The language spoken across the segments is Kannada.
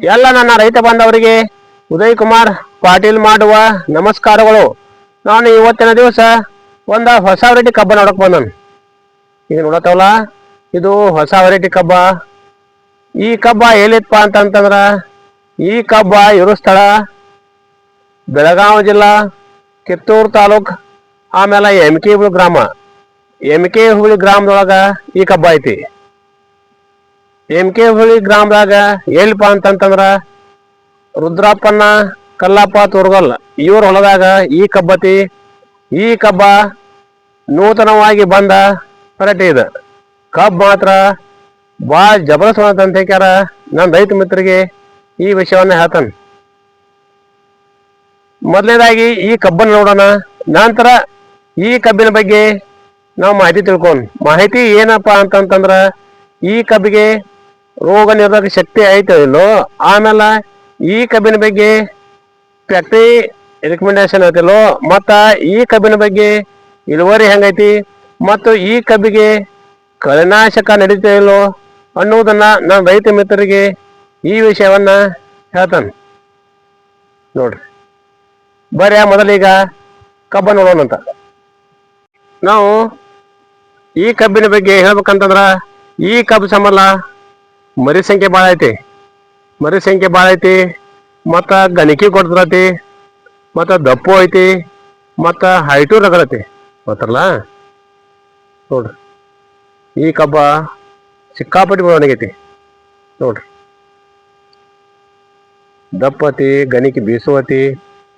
ಎಲ್ಲ ನನ್ನ ರೈತ ಬಾಂಧವರಿಗೆ ಉದಯ್ ಕುಮಾರ್ ಪಾಟೀಲ್ ಮಾಡುವ ನಮಸ್ಕಾರಗಳು. ನಾನು ಇವತ್ತಿನ ದಿವಸ ಒಂದು ಹೊಸ ವೆರೈಟಿ ಕಬ್ಬ ನೋಡಕ್ ಬಂದನು ಈಗ ನೋಡತ್ತವಲ್ಲ, ಇದು ಹೊಸ ವೆರೈಟಿ ಕಬ್ಬ. ಈ ಕಬ್ಬ ಎಲ್ಲಿತ್ತಪ್ಪ ಅಂತಂತಂದ್ರ, ಈ ಕಬ್ಬ ಇರೋ ಸ್ಥಳ, ಬೆಳಗಾವಿ ಜಿಲ್ಲಾ, ಕಿತ್ತೂರು ತಾಲೂಕ್, ಆಮೇಲೆ ಎಂ ಕೆ ಗ್ರಾಮ. ಎಂ ಕೆ ಗ್ರಾಮದೊಳಗ ಈ ಕಬ್ಬ ಐತಿ. ಎಂ ಕೆ ಹುಳಿ ಗ್ರಾಮದಾಗ ಎಲ್ಲಿಪ ಅಂತಂತಂದ್ರ ರುದ್ರಪ್ಪನ ಕಲ್ಲಪ್ಪ ತೋರ್ಗಲ್ ಇವ್ರ ಹೊಲದಾಗ ಈ ಕಬ್ಬತಿ, ಈ ಕಬ್ಬ ನೂತನವಾಗಿ ಬಂದ ಪರಟೆ ಇದು. ಕಬ್ ಮಾತ್ರ ಭಾಳ ಜಬರ್ದಸ್ತ್ ಅಂತ ನನ್ನ ರೈತ ಮಿತ್ರರಿಗೆ ಈ ವಿಷಯವನ್ನ ಹೇಳ್ತಾನೆ. ಮೊದಲನೇದಾಗಿ ಈ ಕಬ್ಬನ್ನು ನೋಡೋಣ. ನಂತರ ಈ ಕಬ್ಬಿನ ಬಗ್ಗೆ ನಾವು ಮಾಹಿತಿ ತಿಳ್ಕೊಂಡು ಮಾಹಿತಿ ಏನಪ್ಪಾ ಅಂತಂತಂದ್ರ ಈ ಕಬ್ಬಿಗೆ ರೋಗ ನಿರೋಧಕ ಶಕ್ತಿ ಐತೋ ಇಲ್ಲೋ. ಆಮೇಲೆ ಈ ಕಬ್ಬಿನ ಬಗ್ಗೆ ಫ್ಯಾಕ್ಟ್ರಿ ರೆಕಮೆಂಡೇಶನ್ ಐತಿಲ್ಲೋ ಮತ್ತ ಈ ಕಬ್ಬಿನ ಬಗ್ಗೆ ಇಳುವರಿ ಹೆಂಗೈತಿ? ಮತ್ತು ಈ ಕಬ್ಬಿಗೆ ಕಳೆನಾಶಕ ನಡೀತಾ ಇಲ್ಲೋ ಅನ್ನುವುದನ್ನ ನನ್ನ ರೈತ ಮಿತ್ರರಿಗೆ ಈ ವಿಷಯವನ್ನ ಹೇಳ್ತಾನೆ. ನೋಡ್ರಿ. ಬರೀ ಮೊದಲೀಗ ಕಬ್ಬ ನೋಡೋಣಂತ ನಾವು ಈ ಕಬ್ಬಿನ ಬಗ್ಗೆ ಹೇಳ್ಬೇಕಂತಂದ್ರ ಈ ಕಬ್ಬು ಸಂಬಂಧ ಮರಿ ಸಂಖ್ಯೆ ಭಾಳ ಐತಿ. ಮರಿ ಸಂಖ್ಯೆ ಭಾಳ ಐತಿ. ಮತ್ತು ಗಣಿಕೆ ಕೊಡ್ತಿರತಿ. ಮತ್ತು ದಪ್ಪು ಐತಿ. ಮತ್ತು ಹೈಟು ರಗಡತಿ ಗೊತ್ತಲ್ಲ ನೋಡ್ರಿ. ಈ ಕಬ್ಬ ಸಿಕ್ಕಾಪಟ್ಟಿ ಬೆಳವಣಿಗೆ ನೋಡ್ರಿ. ದಪ್ಪ ಐತಿ, ಗಣಿಕೆ ಬೀಸುವತಿ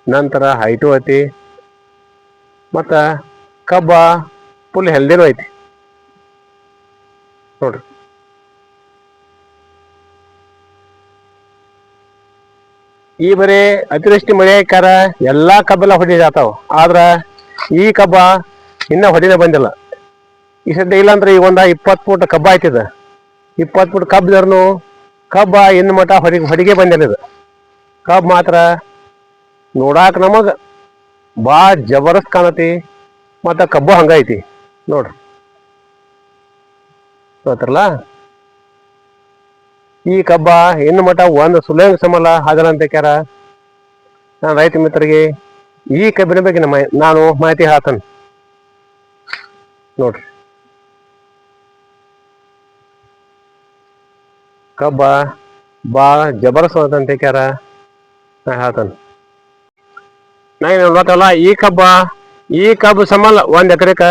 ನಂತರ ಹೈಟು ಐತಿ. ಮತ್ತು ಕಬ್ಬ ಫುಲ್ ಹೆಲ್ದಿನೂ ಐತಿ. ನೋಡ್ರಿ. ಈ ಬರೀ ಅತಿವೃಷ್ಟಿ, ಮಳೆ ಆಕಾರ ಎಲ್ಲಾ ಕಬ್ಬೆಲ್ಲ ಹೊಡಿದಾತಾವ ಆದ್ರ ಈ ಕಬ್ಬ ಇನ್ನ ಹೊಡಿನ ಬಂದಿಲ್ಲ. ಈ ಸದ್ಯ ಇಲ್ಲಾಂದ್ರೆ ಈಗ ಒಂದ ಇಪ್ಪತ್ತು ಫುಟ್ ಕಬ್ಬ ಆಯ್ತಿದ. ಇಪ್ಪತ್ತು ಫುಟ್ ಕಬ್ಬದರ್ನು ಕಬ್ಬ ಇನ್ನು ಮಟ ಹೊಡಿ, ಹೊಡಿಗೆ ಬಂದಿಲ್ಲ ಇದು. ಕಬ್ಬ ಮಾತ್ರ ನೋಡಾಕ ನಮಗ ಬಾ ಜಬರ್ದಸ್ತ್ ಕಾಣತಿ, ಮತ್ತ ಕಬ್ಬು ಹಂಗೈತಿ ನೋಡ್ರಿ. ಗೊತ್ತಲ್ಲ ಈ ಕಬ್ಬ ಇನ್ನು ಮಟ ಒಂದು ಸುಲಂಗ ಸಮಲ ಹಾಗಲಂತ ಕ್ಯಾರ. ನಾನು ರೈತ ಮಿತ್ರರಿಗೆ ಈ ಕಬ್ಬಿನ ಬಗ್ಗೆ ನಮ್ಮ ನಾನು ಮಾಹಿತಿ ಹೇಳ್ತಾನೆ ನೋಡ್ರಿ. ಕಬ್ಬ ಬಾ ಜಬರಸ್ ಅಂತ ಕ್ಯಾರ. ನಾ ಹೇಳ್ತಾನೆ ನಾ ಏನು ನೋಡ್ತಲ್ಲ ಈ ಕಬ್ಬ, ಈ ಕಬ್ಬು ಸಮಲ್ ಒಂದ್ ಎಕರೆಕ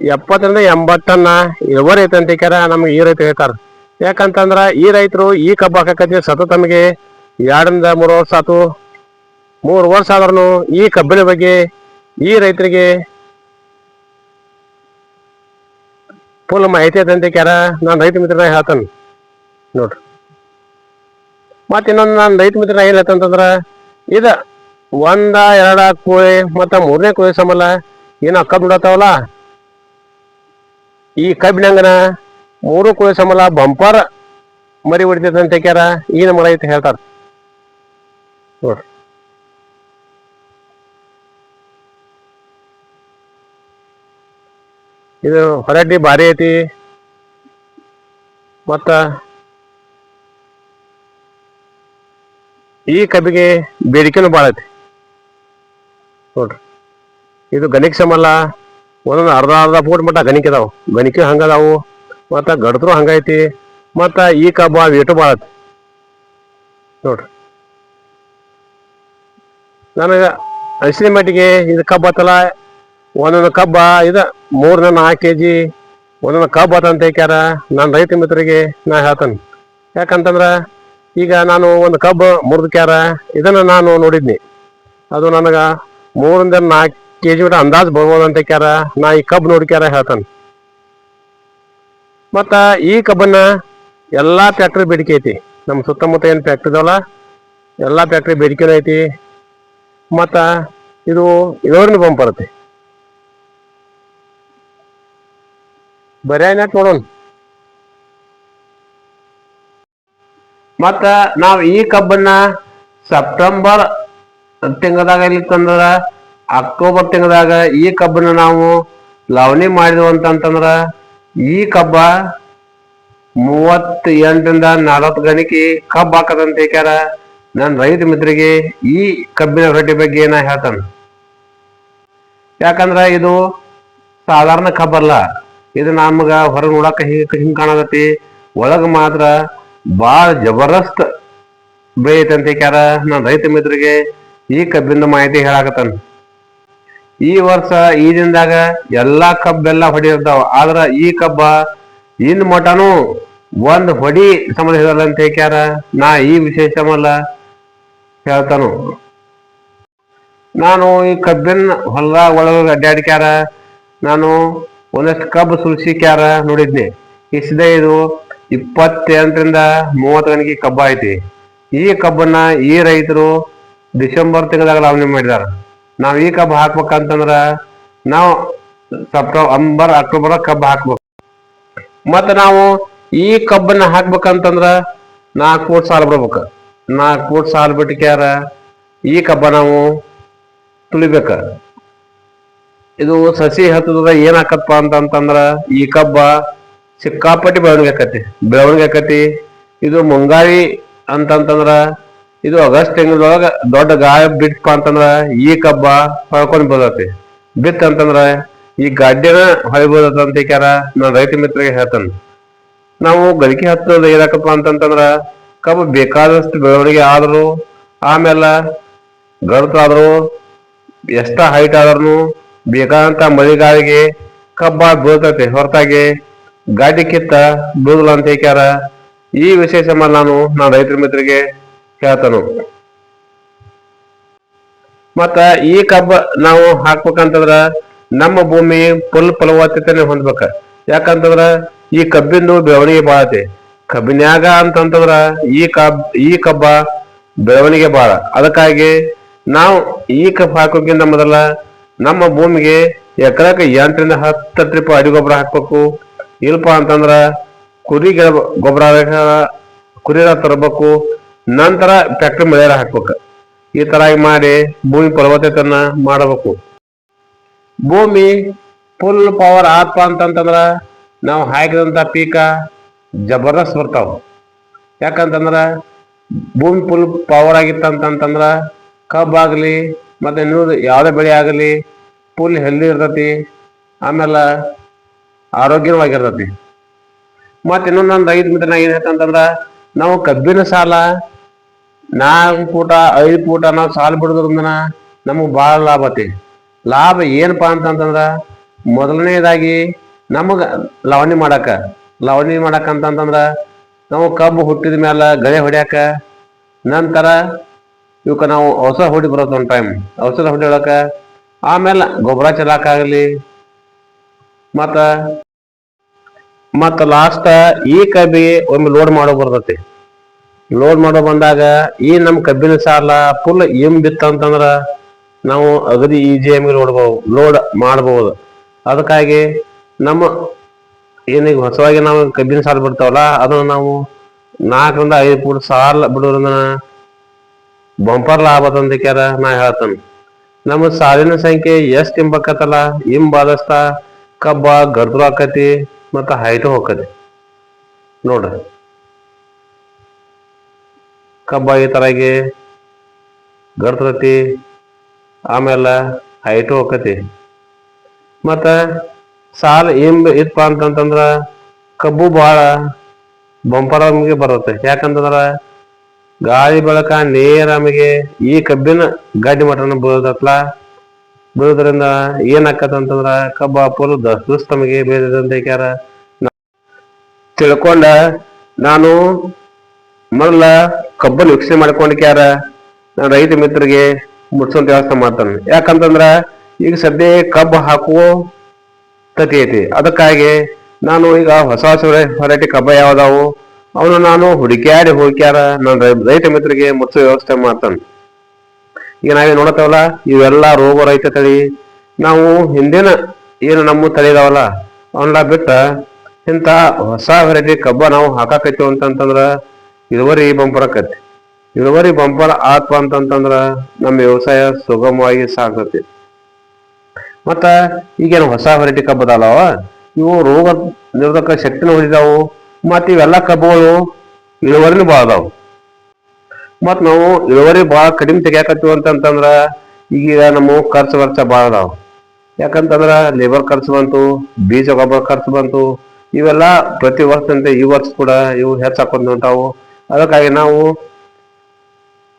ಎಪ್ಪತ್ತರಿಂದ ಎಂಬತ್ತನ್ನ ಇಳುವರಿ ಐತಂತ ಕ್ಯಾರ ನಮ್ಗೆ ಈ ರೈತ ಹೇಳ್ತಾರ. ಯಾಕಂತಂದ್ರ ಈ ರೈತರು ಈ ಕಬ್ಬು ಹಾಕಕತ್ತಿವಿ ಸತತ ತಮಗೆ ಎರಡರಿಂದ ಮೂರು ವರ್ಷ ಆತು. ಮೂರು ವರ್ಷ ಆದ್ರೂ ಈ ಕಬ್ಬಿನ ಬಗ್ಗೆ ಈ ರೈತರಿಗೆ ಫುಲ್ ಮಾಹಿತಿ ಅಂತ ಕ್ಯಾರ ನಾನು ರೈತ ಮಿತ್ರನ ಹೇಳ್ತಾನೆ. ನೋಡ್ರಿ. ಮತ್ತೆ ಇನ್ನೊಂದು ನಾನು ರೈತ ಮಿತ್ರನ ಏನ್ ಹೇಳ್ತಂತಂದ್ರ ಇದ ಒಂದ, ಎರಡ ಕೋಳಿ ಮತ್ತ ಮೂರನೇ ಕೋಳಿ ಸಮಲ್ಲ ಏನ ಕಬ್ಬು ಬಿಡತ್ತಾವಲ್ಲ? ಈ ಕಬ್ಬಿನಂಗನ ಮೂರು ಕುಳಿ ಸಮಲ ಬಂಪರ್ ಮರಿ ಹೊಡಿತೈತೆ ಅಂತ ಕ್ಯಾರ ಈ ಮಳೆ ಐತಿ ಹೇಳ್ತಾರ. ನೋಡ್ರಿ. ಇದು ಹೊರಡ್ಡಿ ಭಾರಿ ಐತಿ. ಮತ್ತ ಈ ಕಬ್ಬಿಗೆ ಬೇಡಿಕೆನೂ ಭಾಳ ಐತಿ. ನೋಡ್ರಿ. ಇದು ಗಣಿಕ ಸಮಲ್ಲ ಒಂದೊಂದು ಅರ್ಧ ಅರ್ಧ ಫೂಟ್ ಮಟ್ಟ ಗಣಿಕೆ ಅದಾವು ಗಣಿಕೆ ಹಂಗದಾವು ಮತ್ತು ಗಡದ್ರು ಹಂಗೈತಿ. ಮತ್ತು ಈ ಕಬ್ಬ ವೇಟು ಭಾಳ ನೋಡ್ರಿ. ನನಗೆ ಅನಿಸಿದ ಮಟ್ಟಿಗೆ ಇದು ಕಬ್ಬ ಆತಲ್ಲ, ಒಂದೊಂದು ಕಬ್ಬ ಇದು ಮೂರನೇ ನಾಲ್ಕು ಕೆ ಜಿ ಒಂದೊಂದು ಕಬ್ಬ ಆತಂತ ಹೇಳ್ಯಾರ ನನ್ನ ರೈತ ಮಿತ್ರರಿಗೆ ನಾ ಹೇಳ್ತೇನೆ. ಯಾಕಂತಂದ್ರೆ ಈಗ ನಾನು ಒಂದು ಕಬ್ಬು ಮುರಿದ್ಕ್ಯಾರ, ಇದನ್ನು ನಾನು ನೋಡಿದ್ನಿ. ಅದು ನನಗೆ ಮೂರಿಂದ ನಾಲ್ಕು ಕೆ ಜಿ ಬಿಟ್ಟು ಅಂದಾಜು ಬರ್ಬೋದಂತ ಅಂತ ಕ್ಯಾರ ನಾ ಈ ಕಬ್ಬು ನೋಡ್ಕ್ಯಾರ ಹೇಳ್ತಾನೆ. ಮತ್ತ ಈ ಕಬ್ಬನ್ನ ಎಲ್ಲಾ ಫ್ಯಾಕ್ಟ್ರಿ ಬೇಡಿಕೆ ಐತಿ. ನಮ್ಮ ಸುತ್ತಮುತ್ತ ಏನು ಫ್ಯಾಕ್ಟ್ರಿ ಇದಾವಲ್ಲ ಎಲ್ಲಾ ಫ್ಯಾಕ್ಟ್ರಿ ಬೇಡಿಕೆನೂ ಐತಿ. ಮತ್ತ ಇದು ಇಳುವರಿನ ಬಂಪ್ ಬರುತ್ತೆ. ಬರೆಯ ನೋಡೋಣ. ಮತ್ತ ನಾವು ಈ ಕಬ್ಬನ್ನ ಸೆಪ್ಟೆಂಬರ್ ತಿಂಗಳದಾಗ ಇಲ್ಲಿತ್ತಂದ್ರ ಅಕ್ಟೋಬರ್ ತಿಂಗಳದಾಗ ಈ ಕಬ್ಬನ್ನ ನಾವು ಲವಣಿ ಮಾಡಿದ್ವು ಅಂತಂತಂದ್ರ ಈ ಕಬ್ಬ ಮೂವತ್ತ ಎಂಟರಿಂದ ನಲವತ್ತು ಗಣಿಕೆ ಕಬ್ಬ ಹಾಕದಂತ ಏಕ್ಯಾರ ನನ್ನ ರೈತ ಮಿತ್ರರಿಗೆ ಈ ಕಬ್ಬಿನ ರೊಟ್ಟಿ ಬಗ್ಗೆ ನಾ ಹೇಳ್ತಾನೆ. ಯಾಕಂದ್ರ ಇದು ಸಾಧಾರಣ ಕಬ್ಬಲ್ಲ ಇದು ನಮ್ಗ ಹೊರಗೆ ನೋಡಾಕ ಹಿಂಗ ಹಿಂಗ್ ಕಾಣತೈತಿ ಒಳಗ ಮಾತ್ರ ಬಾಳ ಜಬರ್ದಸ್ತ್ ಬೆಳೆಯತಂತ ಏಕ್ಯಾರ ನನ್ನ ರೈತ ಮಿತ್ರರಿಗೆ ಈ ಕಬ್ಬಿನ ಮಾಹಿತಿ ಹೇಳಾಕತ್ತಾನ. ಈ ವರ್ಷ ಈ ದಿನದಾಗ ಎಲ್ಲಾ ಕಬ್ಬೆಲ್ಲ ಹೊಡಿರ್ತಾವ ಆದ್ರ ಈ ಕಬ್ಬ ಇನ್ ಮಟನು ಒಂದ್ ಹೊಡಿ ಸಂಬಂಧ ಹೇಳಲ್ಲ ಅಂತ ಹೇಳ್ಯಾರ ನಾ ಈ ವಿಶೇಷ ಮಲ್ಲ ಹೇಳ್ತಾನು. ನಾನು ಈ ಕಬ್ಬಿನ ಹೊಲ ಒಳಗ ಅಡ್ಡಾಡ್ಕ್ಯಾರ ನಾನು ಒಂದಷ್ಟು ಕಬ್ಬು ಸುಲ್ಸಿಕ್ಯಾರ ನೋಡಿದ್ನಿ. ಇಷ್ಟದ ಇದು ಇಪ್ಪತ್ತೆಂಟರಿಂದ ಮೂವತ್ತು ಗಂಟೆಗೆ ಕಬ್ಬ ಐತಿ. ಈ ಕಬ್ಬನ್ನ ಈ ರೈತರು ಡಿಸೆಂಬರ್ ತಿಂಗಳದಾಗ ಲಾವಣಿ ಮಾಡಿದಾರ. ನಾವ್ ಈ ಕಬ್ಬು ಹಾಕ್ಬೇಕಂತಂದ್ರ ನಾವು ಸೆಪ್ಟೆಂಬರ್ ಅಕ್ಟೋಬರ್ ಕಬ್ಬು ಹಾಕ್ಬೇಕು. ಮತ್ತ ನಾವು ಈ ಕಬ್ಬನ್ನ ಹಾಕ್ಬೇಕಂತಂದ್ರ ನಾಲ್ಕು ಫೂಟ್ ಸಾಲ ಬಿಡ್ಬೇಕು. ನಾಲ್ಕು ಫೂಟ್ ಸಾಲ ಬಿಟ್ಟಿಕ್ಯಾರ ಈ ಕಬ್ಬ ನಾವು ತುಳಿಬೇಕ. ಇದು ಸಸಿ ಹತ್ತದ ಏನ್ ಆಕತ್ತಪ್ಪ ಅಂತಂತಂದ್ರ ಈ ಕಬ್ಬ ಸಿಕ್ಕಾಪಟ್ಟಿ ಬೆಳವಣಿಗೆ ಆಕತಿ ಬೆಳವಣಿಗೆ ಆಕತಿ ಇದು ಮುಂಗಾರಿ ಅಂತಂತಂದ್ರ ಇದು ಆಗಸ್ಟ್ ತಿಂಗಳೊಳಗ ದೊಡ್ಡ ಗಾಯ ಬಿಟ್ಟಪ್ಪ ಅಂತಂದ್ರ ಈ ಕಬ್ಬ ಹೊಳ್ಕೊಂಡ್ ಬದತಿ ಬಿತ್ ಅಂತಂದ್ರ ಈ ಗಾಡ್ಯನ ಹೊಳಿಬೋದತ್ತ ಅಂತ ಕ್ಯಾರ ನಾನು ರೈತ ಮಿತ್ರರಿಗೆ ಹೇಳ್ತಾನೆ. ನಾವು ಗಳಿಕೆ ಹತ್ತದ ಏನಾಕಪ್ಪ ಅಂತಂತಂದ್ರ ಕಬ್ಬು ಬೇಕಾದಷ್ಟು ಬೆಳವಣಿಗೆ ಆದ್ರು ಆಮೇಲೆ ಗರುತಾದ್ರು ಎಷ್ಟ ಹೈಟ್ ಆದ್ರೂ ಬೇಕಾದಂತ ಮಳೆಗಾಲಿಗೆ ಕಬ್ಬ ಬೀಳ್ತೈತಿ. ಹೊರತಾಗಿ ಗಾಡಿ ಕಿತ್ತ ಬೀಳಲ್ಲ ಅಂತ ಹೇಳ್ಕ್ಯಾರ ಈ ವಿಶೇಷ ನಾನು ನಾನು ರೈತರ ಮಿತ್ರರಿಗೆ ಹೇಳ್ತಾನು ಮತ್ತ ಈ ಕಬ್ಬ ನಾವು ಹಾಕ್ಬೇಕಂತಂದ್ರ ನಮ್ಮ ಭೂಮಿ ಫುಲ್ ಫಲವತ್ತತೆನೆ ಹೊಂದ್ಬೇಕ. ಯಾಕಂತಂದ್ರ ಈ ಕಬ್ಬಿಂದು ಬೆಳವಣಿಗೆ ಬಾಳ ಐತಿ. ಕಬ್ಬಿನ್ಯಾಗ ಅಂತಂತಂದ್ರ ಈ ಕಬ್, ಈ ಕಬ್ಬ ಬೆಳವಣಿಗೆ ಬಾಳ. ಅದಕ್ಕಾಗಿ ನಾವು ಈ ಕಬ್ಬು ಹಾಕೋಕ್ಕಿಂತ ಮೊದಲ ನಮ್ಮ ಭೂಮಿಗೆ ಎಕರೆಕ ಎಂಟರಿಂದ ಹತ್ತು ಟ್ರಿಪ್ ಅಡಿ ಗೊಬ್ಬರ ಹಾಕ್ಬೇಕು. ಇಲ್ಪ ಅಂತಂದ್ರ ಕುರಿ ಗೊಬ್ಬರ ಕುರಿ ತರಬೇಕು. ನಂತರ ಫ್ಯಾಕ್ಟ್ರಿ ಮಳೆಯಾರ ಹಾಕ್ಬೇಕು. ಈ ತರ ಮಾಡಿ ಭೂಮಿ ಫಲವತ್ತತೆಯನ್ನ ಮಾಡಬೇಕು. ಭೂಮಿ ಫುಲ್ ಪವರ್ ಆತ್ಪ ಅಂತಂತಂದ್ರ ನಾವು ಹಾಕಿದಂತ ಪೀಕ ಜಬರ್ದಸ್ತ್ ಬರ್ತಾವ. ಯಾಕಂತಂದ್ರ ಭೂಮಿ ಫುಲ್ ಪವರ್ ಆಗಿತ್ತಂತಂದ್ರ ಕಬ್ಬಾಗಲಿ ಮತ್ತು ನೀವು ಯಾವುದೇ ಬೆಳೆ ಆಗಲಿ ಫುಲ್ ಹೆಲ್ದಿ ಇರ್ತತಿ, ಆಮೇಲೆ ಆರೋಗ್ಯವಾಗಿರ್ತತಿ. ಮತ್ತೆ ಇನ್ನೊಂದು ಒಂದು ಐದು ಮಿತ್ರ ಏನ್ ನಾವು ಕಬ್ಬಿನ ಸಾಲ ನಾಲ್ಕು ಪೂಟ, ಐದು ಪೂಟ ನಾವು ಸಾಲ ಬಿಡೋದ್ರಿಂದ ನಮಗೆ ಭಾಳ ಲಾಭ ಐತಿ ಲಾಭ ಏನಪ್ಪಾ ಅಂತಂತಂದ್ರೆ ಮೊದಲನೇದಾಗಿ ನಮಗೆ ಲವಣಿ ಮಾಡಾಕ. ಲವಣಿ ಮಾಡಾಕ ಅಂತಂತಂದ್ರೆ ನಾವು ಕಬ್ಬು ಹುಟ್ಟಿದ ಮೇಲೆ ಗಳೆ ಹೊಡ್ಯಾಕ, ನಂತರ ಇವಕ್ಕ ನಾವು ಔಷಧ ಹೊಡಿ ಬರೋದು ಒಂದು ಟೈಮ್ ಔಷಧ ಹೊಡಿಯೊಳಕ ಆಮೇಲೆ ಗೊಬ್ಬರ ಚೆಲ್ಲಾಕಾಗಲಿ ಮತ್ತ ಮತ್ತ ಲಾಸ್ಟ್ ಈ ಕಬ್ಬಿಗೆ ಒಮ್ಮೆ ಲೋಡ್ ಮಾಡೋ ಬರ್ತೈತಿ. ಲೋಡ್ ಮಾಡೋ ಬಂದಾಗ ಈ ನಮ್ಮ ಕಬ್ಬಿನ ಸಾಲ ಫುಲ್ ಎಂ ಬಿತ್ತಂತಂದ್ರ ನಾವು ಅಗದಿ ಈಜಿ ಆಗಿ ನೋಡ್ಬೋದು ಲೋಡ್ ಮಾಡಬಹುದು ಅದಕ್ಕಾಗಿ ನಮ್ಮ ಏನೀಗ ಹೊಸವಾಗಿ ನಾವು ಕಬ್ಬಿನ ಸಾಲ ಬಿಡ್ತಾವಲ್ಲ, ಅದನ್ನ ನಾವು ನಾಲ್ಕರಿಂದ ಐದು ಫೂಟ್ ಸಾಲ ಬಿಡೋದ್ರಿಂದ ಬಂಪರ್ ಲಾಭ ತಂದಿಕ್ಯಾರ ನಾ ಹೇಳ್ತೇನೆ. ನಮ್ಮ ಸಾಲಿನ ಸಂಖ್ಯೆ ಎಷ್ಟು ಇಂಬಕತ್ತಲ್ಲ ಇಂಬಾದಸ್ತ ಕಬ್ಬ ಗರ್ದ್ರು ಆಕತಿ ಮತ್ತು ಹೈಟು ಹೋಗತಿ ನೋಡ್ರಿ. ಕಬ್ಬ ಈ ತರಾಗಿ, ಗರ್ತತಿ, ಆಮೇಲೆ ಹೈಟು ಹೋಗತಿ ಮತ್ತು ಸಾಲ ಇಂಬ ಇತ್ತಪ್ಪ ಅಂತಂತಂದ್ರೆ ಕಬ್ಬು ಭಾಳ ಬಂಪರ ನಮಗೆ ಬರುತ್ತೆ. ಯಾಕಂತಂದ್ರೆ ಗಾಳಿ ಬೆಳಕ, ನೇರ ನಮಗೆ ಈ ಕಬ್ಬಿನ ಗಡ್ಡಿ ಮಟನ ಬೀಳದತ್ಲ ಬೀಳೋದ್ರಿಂದ ಏನ್ ಕಬ್ಬು ಕಬ್ಬ ಪುರ ದಸ್ ನಮಗೆ ತಮಗೆ ಬೇರೆ ತಿಳ್ಕೊಂಡ ನಾನು ಮೊದಲ ಕಬ್ಬನ್ ವೀಕ್ಷಣೆ ಮಾಡ್ಕೊಂಡ್ಕ್ಯಾರ ನಾನು ರೈತ ಮಿತ್ರರಿಗೆ ಮುಟ್ಸೋಂತ ವ್ಯವಸ್ಥೆ ಮಾಡ್ತಾನೆ. ಯಾಕಂತಂದ್ರ ಈಗ ಸದ್ಯ ಕಬ್ಬು ಹಾಕುವ ತತಿ ಐತಿ. ಅದಕ್ಕಾಗಿ ನಾನು ಈಗ ಹೊಸ ಹೊಸ ವೆರೈಟಿ ಕಬ್ಬ ಯಾವ್ದಾವು, ಅವನು ನಾನು ಹುಡುಕ್ಯಾಡಿ ಹುಡುಕ್ಯಾರ ನನ್ನ ರೈತ ಮಿತ್ರರಿಗೆ ಮುಟ್ಸೋ ವ್ಯವಸ್ಥೆ ಮಾಡ್ತಾನೆ. ಈಗ ನಾವೇ ನೋಡತ್ತವಲ್ಲ, ಇವೆಲ್ಲ ರೋಗ ರೈತ ತಳಿ. ನಾವು ಹಿಂದಿನ ಏನು ನಮ್ಮ ತಳಿ ಇದಾವಲ್ಲ ಅವನ್ನ ಬಿಟ್ಟ ಇಂಥ ಹೊಸ ವೆರೈಟಿ ಕಬ್ಬ ನಾವು ಹಾಕಾಕತ್ತೀವಿ ಅಂತಂತಂದ್ರ ಇಳುವರಿ ಬಂಪರ ಆಕತಿ. ಇಳುವರಿ ಬಂಪರ ಆತ್ಪ ಅಂತಂತಂದ್ರ ನಮ್ಮ ವ್ಯವಸಾಯ ಸುಗಮವಾಗಿ ಸಾಕತಿ ಮತ್ತ ಈಗೇನು ಹೊಸ ವೆರೈಟಿ ಕಬ್ಬದಲ್ಲವ ಇವು ರೋಗ ನಿರೋಧಕ ಶಕ್ತಿನ ಹೊಂದಿದಾವು. ಮತ್ತ ಇವೆಲ್ಲ ಕಬ್ಬುಗಳು ಇಳುವರಿನೂ ಭಾಳ ಅದಾವು. ಮತ್ತು ನಾವು ಇಳುವರಿ ಭಾಳ ಕಡಿಮೆ ತೆಗಿಯಾಕತ್ತೀವಿ ಅಂತಂತಂದ್ರ ಈಗ ನಮ್ಮ ಖರ್ಚು ವರ್ಚ ಭಾಳ ಯಾಕಂತಂದ್ರ ಲೇಬರ್ ಖರ್ಚು ಬಂತು, ಬೀಜ, ಗೊಬ್ಬರ ಖರ್ಚು ಬಂತು. ಇವೆಲ್ಲ ಪ್ರತಿ ವರ್ಷದಂತೆ ಈ ವರ್ಷ ಕೂಡ ಇವು ಹೆಚ್ಚಾಕೊಂಡು ಹೊಂಟಾವು. ಅದಕ್ಕಾಗಿ ನಾವು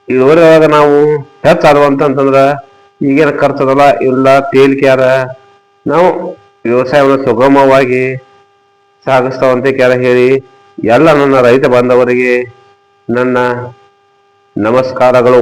ಇಳುವರಿ ಒಳಗ ನಾವು ಹೆಚ್ಚಾದವು ಅಂತಂತಂದ್ರ, ಈಗೇನು ಖರ್ಚದಲ್ಲ ಇಲ್ಲ ತೇಲಿಕ್ಯಾರ. ನಾವು ವ್ಯವಸಾಯವನ್ನು ಸುಗಮವಾಗಿ ಸಾಗಿಸ್ತಾವಂತ ಕೆಲ ಹೇಳಿ, ಎಲ್ಲ ನನ್ನ ರೈತ ಬಾಂಧವರಿಗೆ ನನ್ನ ನಮಸ್ಕಾರಗಳು.